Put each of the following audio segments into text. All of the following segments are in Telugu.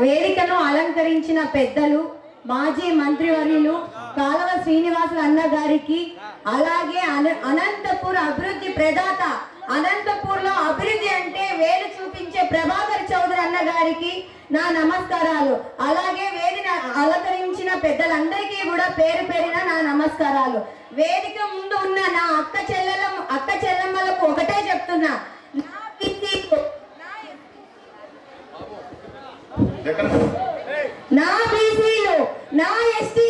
వేదికను అలంకరించిన పెద్దలు మాజీ మంత్రివర్యులు కాలవ శ్రీనివాస అన్న గారికి అలాగే అన- అనంతపూర్ అభివృద్ధి ప్రదాత అనంతపూర్లో అభివృద్ధి అంటే వేలు చూపించే ప్రభాకర్ చౌదరి అన్న గారికి నా నమస్కారాలు. అలాగే వేదిన అలంకరించిన పెద్దలందరికీ కూడా పేరు పేరిన నా నమస్కారాలు. వేదిక ముందు ఉన్న నా అక్క చెల్లెల అక్క చెల్లెమ్మలకు ఒకటే చెప్తున్నా నా బీసీలు, నా బీసీలు నా ఎస్టీ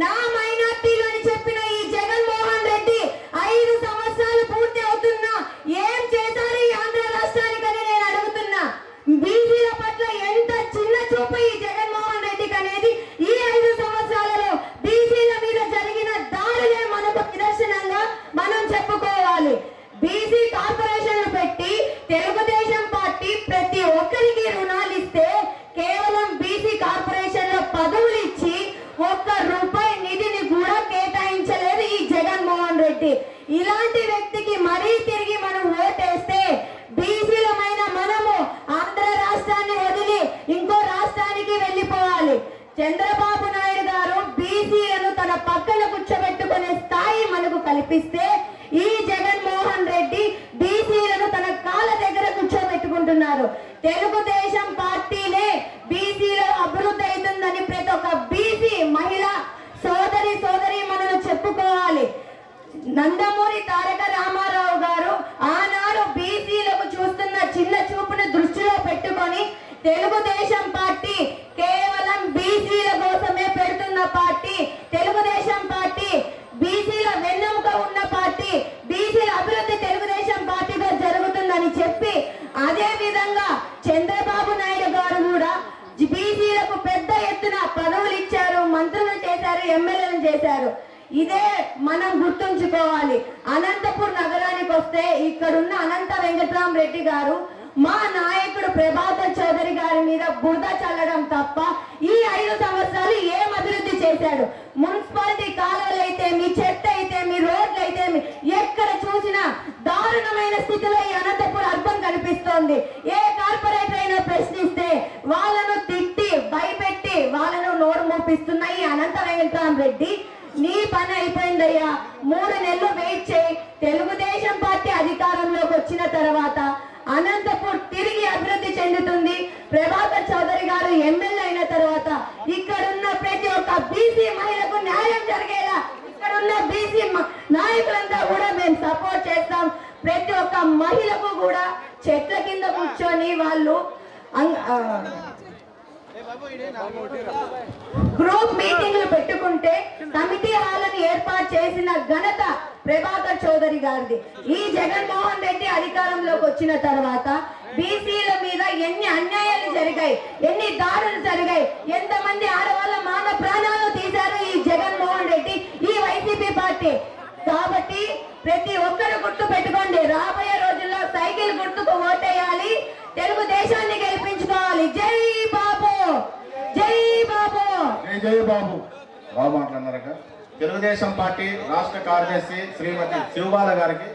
నా మైనార్టీలు అని చెప్పిన ఈ జగన్మోహన్ రెడ్డి ఐదు సంవత్సరాలు పూర్తి అవుతున్నా ఏం చేశారు ఈ ఆంధ్ర రాష్ట్రానికని నేను అడుగుతున్నా బీసీల పట్ల ఎంత చిన్న చూపు ఈ జగన్మోహన్ రెడ్డికి అనేది ఈ ఐదు సంవత్సరాలలో బీసీల మీద జరిగిన దాడులే మనకు నిదర్శనంగా మనం చెప్పుకోవాలి బీసీ కార్పొరేషన్లు పెట్టి తెలుగుదేశం పార్టీ ప్రతి ఒక్కరికి రుణాలు ఇస్తే కేవలం బీసీ కార్పొరేషన్ల పదవులు ఇచ్చి ఒక్క రూపాయి నిధిని కూడా కేటాయించలేదు ఈ జగన్మోహన్ రెడ్డి ఇలాంటి వ్యక్తికి మరీ తిరిగి మనం ఓటేస్తే బీసీలమైన మనము ఆంధ్ర రాష్ట్రాన్ని వదిలి ఇంకో రాష్ట్రానికి వెళ్ళిపోవాలి. చంద్రబాబు నాయుడు గారు బీసీలను తన పక్కన కూర్చోబెట్టుకునే స్థాయి మనకు కల్పిస్తే ఈ జగన్మోహన్ రెడ్డి బీసీలను తన కాళ్ళ దగ్గర కూర్చోబెట్టుకుంటున్నారు. తెలుగుదేశం పార్టీ బీసీలో అభివృద్ధి అవుతుందని ప్రతి ఒక్క బీసీ మహిళ సోదరి సోదరి మనను చెప్పుకోవాలి నందమూరి తారక రామారావు గారు ఆనాడు బీసీలకు చూస్తున్న చిన్న చూపును దృష్టిలో పెట్టుకొని తెలుగుదేశం పార్టీ కేవలం బీసీల కోసమే పెడుతున్న పార్టీ తెలుగుదేశం పార్టీ బీసీల వెన్నెముక ఉన్న పార్టీ బీసీల అభివృద్ధి తెలుగుదేశం పార్టీగా జరుగుతుందని చెప్పి అదే విధంగా చంద్రబాబు నాయుడు గారు కూడా బీసీలకు పెద్ద ఎత్తున పదవులు ఇచ్చారు మంత్రులు చేశారు ఎమ్మెల్యేలు చేశారు. ఇదే మనం గుర్తుంచుకోవాలి. అనంతపూర్ నగరానికి వస్తే ఇక్కడున్న అనంత వెంకట్రామ రెడ్డి గారు మా నాయకుడు ప్రభాకర్ చౌదరి గారి మీద బురద చల్లడం తప్ప ఈ ఐదు సంవత్సరాలు ఏం అభివృద్ధి చేశాడు? మున్సిపాలిటీ కాలువలు అయితే మీ చెత్త అయితే మీ రోడ్లు అయితే మీ ఎక్కడ చూసినా దారుణమైన స్థితిలో ఈ అనంతపూర్ అర్థం కనిపిస్తోంది. ఏ కార్పొరేటర్ అయినా ప్రశ్నిస్తే వాళ్ళను తిట్టి భయపెట్టి వాళ్ళను నోరు మోపిస్తున్న ఈ అనంత వెంకటరామ్ రెడ్డి నీ పని అయిపోయిందయ్యా. మూడు నెలలు వెయిట్ చేయి. తెలుగుదేశం పార్టీ అధికారంలోకి వచ్చిన తర్వాత అనంతపూర్ తిరిగి అభివృద్ధి చెందుతుంది. ప్రభాకర్ చౌదరి గారు ఎమ్మెల్యే అయిన తర్వాత ఇక్కడున్న ప్రతి ఒక్క బీసీ మహిళకు న్యాయం జరిగేలా ఇక్కడున్న బీసీ నాయకులంతా కూడా మేము సపోర్ట్ చేస్తాం. ప్రతి ఒక్క మహిళకు కూడా చెట్ల కింద కూర్చొని వాళ్ళు గ్రూప్ మీటింగ్లు పెట్టుకుంటే కమిటీ హాలను ఏర్పాటు చేసిన ఘనత ప్రభాకర్ చౌదరి గారిది. ఈ జగన్మోహన్ రెడ్డి అధికారంలోకి వచ్చిన తర్వాత బీసీల మీద ఎన్ని అన్యాయాలు జరిగాయి ఎన్ని దాడులు జరిగాయి ఎంతమంది ఆడవాళ్ళ మాన ప్రాణాలు తీశారు ఈ జగన్మోహన్ రెడ్డి ఈ వైసీపీ పార్టీ. కాబట్టి ప్రతి ఒక్కరు గుర్తు పెట్టుకోండి రాబోయే రోజుల్లో సైకిల్ గుర్తుకు ఓటేయాలి తెలుగుదేశాన్ని గెలిపించుకోవాలి. జై బాబు జై బాబు జయబాబు బాబు. బాబు మాట్లాడినారక తెలుగుదేశం పార్టీ రాష్ట్ర కార్యదర్శి శ్రీమతి శివబాల గారికి